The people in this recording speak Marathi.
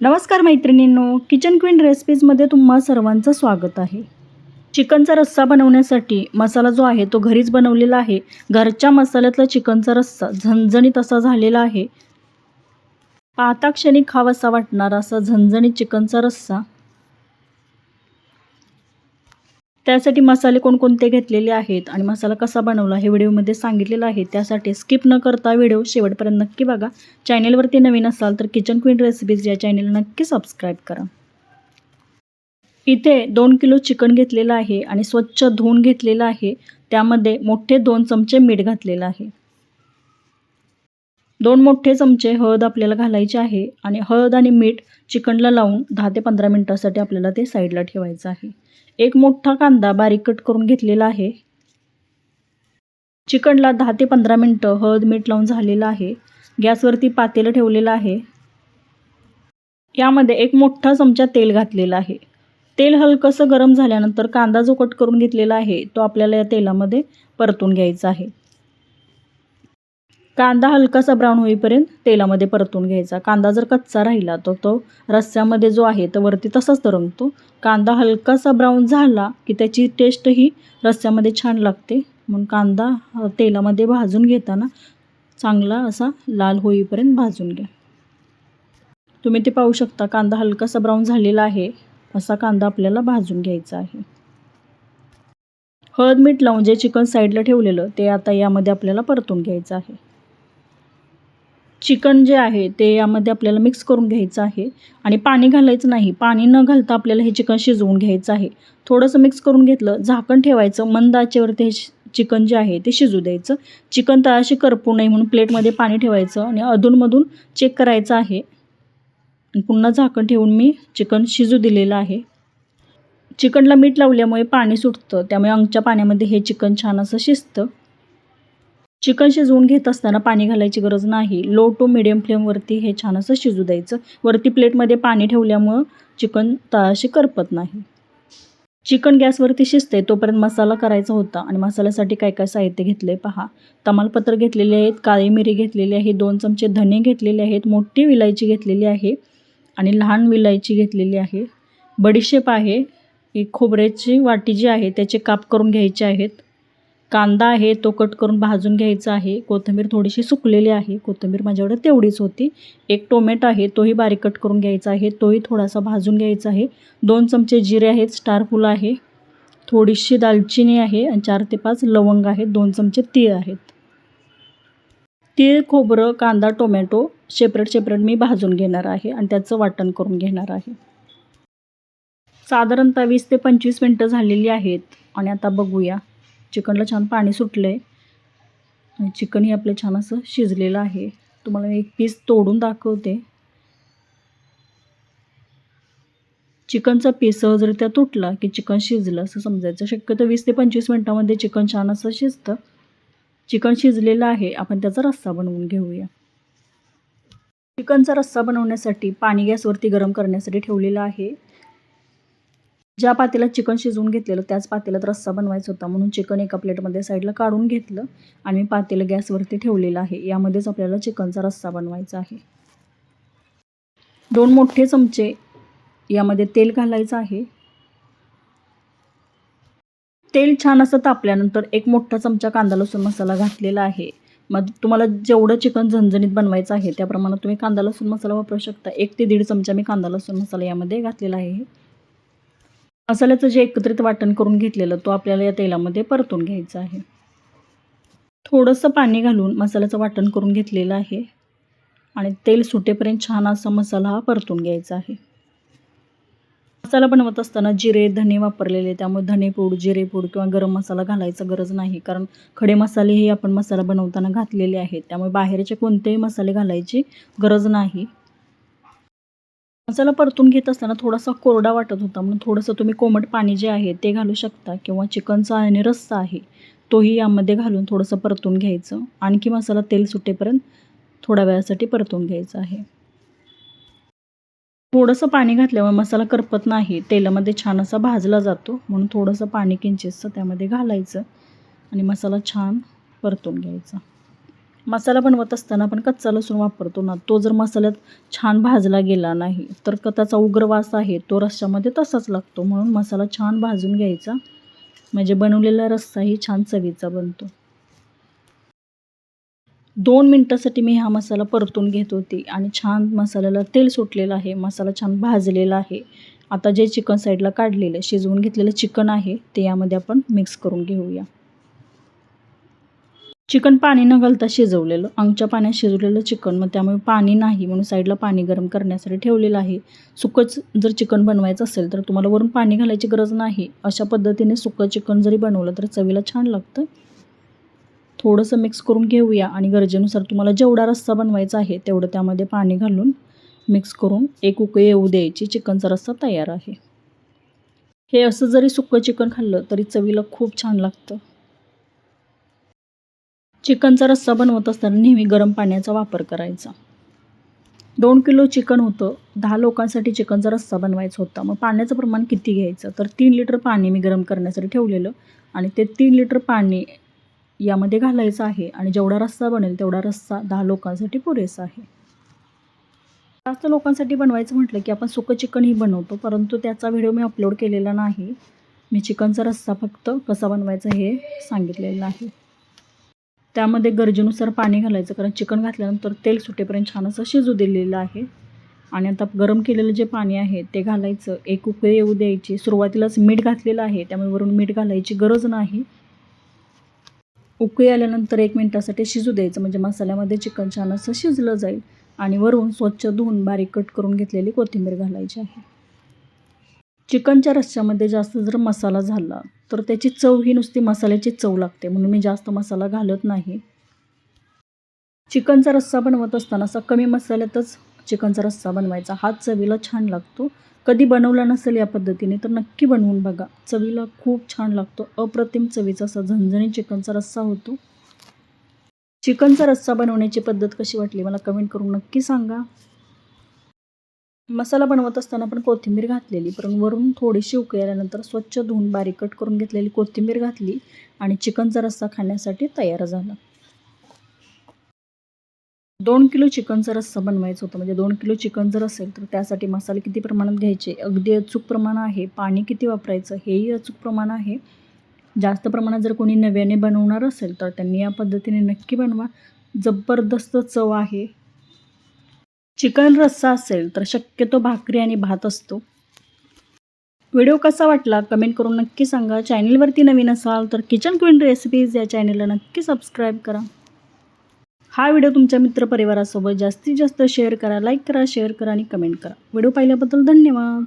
नमस्कार मैत्रिणींनो किचन क्वीन रेसिपीजमध्ये तुम्हा सर्वांचं स्वागत आहे. चिकनचा रस्सा बनवण्यासाठी मसाला जो आहे तो घरीच बनवलेला आहे. घरच्या मसाल्यातला चिकनचा रस्सा झणझणीत असा झालेला आहे. पाहता क्षणी खावासा वाटणारा असा झणझणीत चिकनचा रस्सा त्यासाठी मसाले कोणकोणते घेतलेले आहेत आणि मसाला कसा बनवला हे व्हिडिओमध्ये सांगितलेलं आहे. त्यासाठी स्किप न करता व्हिडिओ शेवटपर्यंत नक्की बघा. चॅनेलवरती नवीन असाल तर किचन क्वीन रेसिपीज या चॅनेल नक्की सबस्क्राईब करा. इथे दोन किलो चिकन घेतलेलं आहे आणि स्वच्छ धुवून घेतलेलं आहे. त्यामध्ये मोठे दोन चमचे मीठ घातलेलं आहे. दोन मोठे चमचे हळद आपल्याला घालायचे आहे आणि हळद आणि मीठ चिकनला लावून दहा ते पंधरा मिनटासाठी आपल्याला ते साईडला ठेवायचं आहे. एक मोठा कांदा बारीक कट करून घेतलेला आहे. चिकनला दहा ते पंधरा मिनटं हळद मीठ लावून झालेलं आहे. गॅसवरती पातेलं ठेवलेलं आहे. यामध्ये एक मोठा चमचा तेल घातलेला आहे. तेल हलकंसं गरम झाल्यानंतर कांदा जो कट करून घेतलेला आहे तो आपल्याला या तेलामध्ये परतून घ्यायचा आहे. कांदा हलकासा ब्राऊन होईपर्यंत तेलामध्ये परतून घ्यायचा. कांदा जर कच्चा राहिला तर तो रस्स्यामध्ये जो आहे तर वरती तसाच तरंगतो. कांदा हलकासा ब्राऊन झाला की त्याची टेस्टही रस्स्यामध्ये छान लागते. म्हणून कांदा तेलामध्ये भाजून घेताना चांगला असा लाल होईपर्यंत भाजून घ्या. तुम्ही ते पाहू शकता कांदा हलकासा ब्राऊन झालेला आहे असा कांदा आपल्याला भाजून घ्यायचा आहे. हळद मीठ लावून जे चिकन साईडला ठेवलेलं ते आता यामध्ये आपल्याला परतून घ्यायचं आहे. चिकन जे आहे ते यामध्ये आपल्याला मिक्स करून घ्यायचं आहे. आणि पाणी घालायचं नाही. पाणी न घालता आपल्याला हे चिकन शिजवून घ्यायचं आहे. थोडंसं मिक्स करून घेतलं झाकण ठेवायचं मंद आचेवरती हे चिकन जे आहे ते शिजू द्यायचं. चिकन तळाशी करपू नये म्हणून प्लेटमध्ये पाणी ठेवायचं आणि अधूनमधून चेक करायचं आहे. पुन्हा झाकण ठेवून मी चिकन शिजू दिलेलं आहे. चिकनला मीठ लावल्यामुळे पाणी सुटतं. त्यामुळे अंगच्या पाण्यामध्ये हे चिकन छान असं शिजतं. चिकन शिजवून घेत असताना पाणी घालायची गरज नाही. लो टू मिडियम फ्लेमवरती हे छान असं शिजू द्यायचं. वरती प्लेटमध्ये पाणी ठेवल्यामुळं चिकन तळाशी करपत नाही. चिकन गॅसवरती शिजते तोपर्यंत मसाला करायचा होता आणि मसाल्यासाठी काय काय साहित्य घेतलं आहे पहा. तमालपत्र घेतलेले आहेत काळी मिरी घेतलेली आहे दोन चमचे धने घेतलेले आहेत मोठी विलायची घेतलेली आहे आणि लहान विलायची घेतलेली आहे. बडीशेप आहे एक खोबऱ्याची वाटी जी आहे त्याचे काप करून घ्यायचे आहेत. कांदा आहे तो कट करून भाजून घ्यायचा आहे. कोथिंबीर थोडीशी सुकलेली आहे. कोथिंबीर माझ्याकडे तेवढीच होती. एक टोमॅटो आहे तोही बारीक कट करून घ्यायचा आहे. तोही थोडासा भाजून घ्यायचा आहे. दोन चमचे जिरे आहेत स्टार फुलं आहे. थोडीशी दालचिनी आहे आणि चार ते पाच लवंग आहेत दोन चमचे तीळ आहेत. तीळ खोबरं कांदा टोमॅटो सेपरेट सेपरेट मी भाजून घेणार आहे आणि त्याचं वाटण करून घेणार आहे. साधारणतः वीस ते पंचवीस मिनटं झालेली आहेत आणि आता बघूया. चिकनला छान पाणी सुटलं आहे आणि चिकनही आपलं छान असं शिजलेलं आहे. तुम्हाला एक पीस तोडून दाखवते. चिकनचा पीस सहजरित्या तुटला की चिकन शिजलं असं समजायचं. शक्यतो वीस ते पंचवीस मिनटामध्ये चिकन छान असं शिजतं. चिकन शिजलेलं आहे. आपण त्याचा रस्सा बनवून घेऊया. चिकनचा रस्सा बनवण्यासाठी पाणी गॅसवरती गरम करण्यासाठी ठेवलेलं आहे. ज्या पातेल्यात चिकन शिजवून घेतलेलं त्याच पातेल्यात रस्सा बनवायचा होता. म्हणून चिकन एका प्लेटमध्ये साईडला काढून घेतलं आणि मी पातेलं गॅसवरती ठेवलेलं आहे. यामध्येच आपल्याला चिकनचा रस्सा बनवायचा आहे. दोन मोठे चमचे यामध्ये तेल घालायचं आहे. तेल छान असं तापल्यानंतर एक मोठा चमचा कांदा लसूण मसाला घातलेला आहे. मग तुम्हाला जेवढं चिकन झणझणीत बनवायचं आहे त्याप्रमाणे तुम्ही कांदा लसूण मसाला वापरू शकता. एक ते दीड चमचा मी कांदा लसूण मसाला यामध्ये घातलेला आहे. मसाल्याचं जे एकत्रित वाटण करून घेतलेलं तो आपल्याला या तेलामध्ये परतून घ्यायचा आहे. थोडंसं पाणी घालून मसाल्याचं वाटण करून घेतलेलं आहे. आणि तेल सुटेपर्यंत छान असा मसाला हा परतून घ्यायचा आहे. मसाला बनवत असताना जिरे धने वापरलेले त्यामुळे धनेपूड जिरेपूड किंवा गरम मसाला घालायचा गरज नाही. कारण खडे मसाले हे आपण मसाला बनवताना घातलेले आहेत. त्यामुळे बाहेरचे कोणतेही मसाले घालायची गरज नाही. मसाला परतून घेत असताना थोडासा कोरडा वाटत होता. म्हणून थोडंसं तुम्ही कोमट पाणी जे आहे ते घालू शकता किंवा चिकनचा आणि रस्सा आहे तोही यामध्ये घालून थोडंसं परतून घ्यायचं. आणखी मसाला तेल सुटेपर्यंत थोड्या वेळासाठी परतून घ्यायचं आहे. थोडंसं पाणी घातल्यामुळे मसाला करपत नाही. तेलामध्ये छान असा भाजला जातो. म्हणून थोडंसं पाणी किंचितसं त्यामध्ये घालायचं आणि मसाला छान परतून घ्यायचा. मसाला बनवत असताना आपण कच्चा लसूण वापरतो ना तो जर मसाल्यात छान भाजला गेला नाही तर त्याचा उग्र वास आहे तो रस्स्यामध्ये तसाच लागतो. म्हणून मसाला छान भाजून घ्यायचा. म्हणजे बनवलेला रस्साही छान चवीचा बनतो. दोन मिनटासाठी मी हा मसाला परतून घेत होती आणि छान मसाल्याला तेल सुटलेलं आहे मसाला छान भाजलेला आहे. आता जे चिकन साईडला काढलेलं शिजवून घेतलेलं चिकन आहे ते यामध्ये आपण मिक्स करून घेऊया. चिकन पाणी न घालता शिजवलेलं. अंगच्या पाण्यात शिजवलेलं चिकन. मग त्यामुळे पाणी नाही म्हणून साईडला पाणी गरम करण्यासाठी ठेवलेलं आहे. सुकंच जर चिकन बनवायचं असेल तर तुम्हाला वरून पाणी घालायची गरज नाही. अशा पद्धतीने सुकं चिकन जरी बनवलं तर चवीला छान लागतं. थोडंसं मिक्स करून घेऊया आणि गरजेनुसार तुम्हाला जेवढा रस्सा बनवायचा आहे तेवढं त्यामध्ये पाणी घालून मिक्स करून एक उकळी येऊ द्यायची. चिकनचा रस्सा तयार आहे. हे असं जरी सुकं चिकन खाल्लं तरी चवीला खूप छान लागतं. चिकनचा रस्सा बनवत असताना नेहमी गरम पाण्याचा वापर करायचा. दोन किलो चिकन होतं. दहा लोकांसाठी चिकनचा रस्सा बनवायचा होता. मग पाण्याचं प्रमाण किती घ्यायचं? तर तीन लिटर पाणी मी गरम करण्यासाठी ठेवलेलं आणि ते तीन लिटर पाणी यामध्ये घालायचं आहे आणि जेवढा रस्सा बनेल तेवढा रस्सा दहा लोकांसाठी पुरेसा आहे. जास्त लोकांसाठी बनवायचं म्हटलं की आपण सुकं चिकनही बनवतो परंतु त्याचा व्हिडिओ मी अपलोड केलेला नाही. मी चिकनचा रस्सा फक्त कसा बनवायचा हे सांगितलेलं आहे त्यामध्ये गरजेनुसार पाणी घालायचं कारण चिकन घातल्यानंतर तेल सुटेपर्यंत छान असं शिजू दिलेलं आहे. आणि आता गरम केलेलं जे पाणी आहे ते घालायचं. एक उकळी येऊ द्यायची. सुरुवातीलाच मीठ घातलेलं आहे त्यामुळे वरून मीठ घालायची गरज नाही. उकळी आल्यानंतर एक मिनटासाठी शिजू द्यायचं म्हणजे मसाल्यामध्ये चिकन छान असं शिजलं जाईल. आणि वरून स्वच्छ धुवून बारीक कट करून घेतलेली कोथिंबीर घालायची आहे. चिकनच्या रस्स्यामध्ये जास्त जर मसाला झाला तर त्याची चव ही नुसती मसाल्याची चव लागते म्हणून मी जास्त मसाला घालत नाही. चिकनचा रस्सा बनवत असताना असा कमी मसाल्यातच चिकनचा रस्सा बनवायचा. हात चवीला छान लागतो. कधी बनवला नसेल या पद्धतीने तर नक्की बनवून बघा. चवीला खूप छान लागतो. अप्रतिम चवीचा असा झणझणी चिकनचा रस्सा होतो. चिकनचा रस्सा बनवण्याची पद्धत कशी वाटली मला कमेंट करून नक्की सांगा. मसाला बनवत असताना पण कोथिंबीर घातलेली पण वरून थोडीशी उकळल्यानंतर स्वच्छ धुवून बारीक कट करून घेतलेली कोथिंबीर घातली आणि चिकनचा रस्सा खाण्यासाठी तयार झाला. दोन किलो चिकनचा रस्सा बनवायचा होता. म्हणजे दोन किलो चिकन जर असेल तर त्यासाठी मसाले किती प्रमाणात घ्यायचे? अगदी अचूक प्रमाण आहे. पाणी किती वापरायचं? हेही अचूक प्रमाण आहे. जास्त प्रमाणात जर कोणी नव्याने बनवणार असेल तर त्यांनी या पद्धतीने नक्की बनवा. जबरदस्त चव आहे. चिकन रस्सा असेल तर शक्यतो भाकरी आणि भात असतो. व्हिडिओ कसा वाटला कमेंट करून नक्की सांगा. चॅनलवरती नवीन असाल तर किचन क्वीन रेसिपीज या चॅनलला नक्की सबस्क्राईब करा. हा व्हिडिओ तुमच्या मित्रपरिवारासोबत जास्तीत जास्त शेअर करा लाईक करा शेअर करा आणि कमेंट करा. व्हिडिओ पाहिल्याबद्दल धन्यवाद.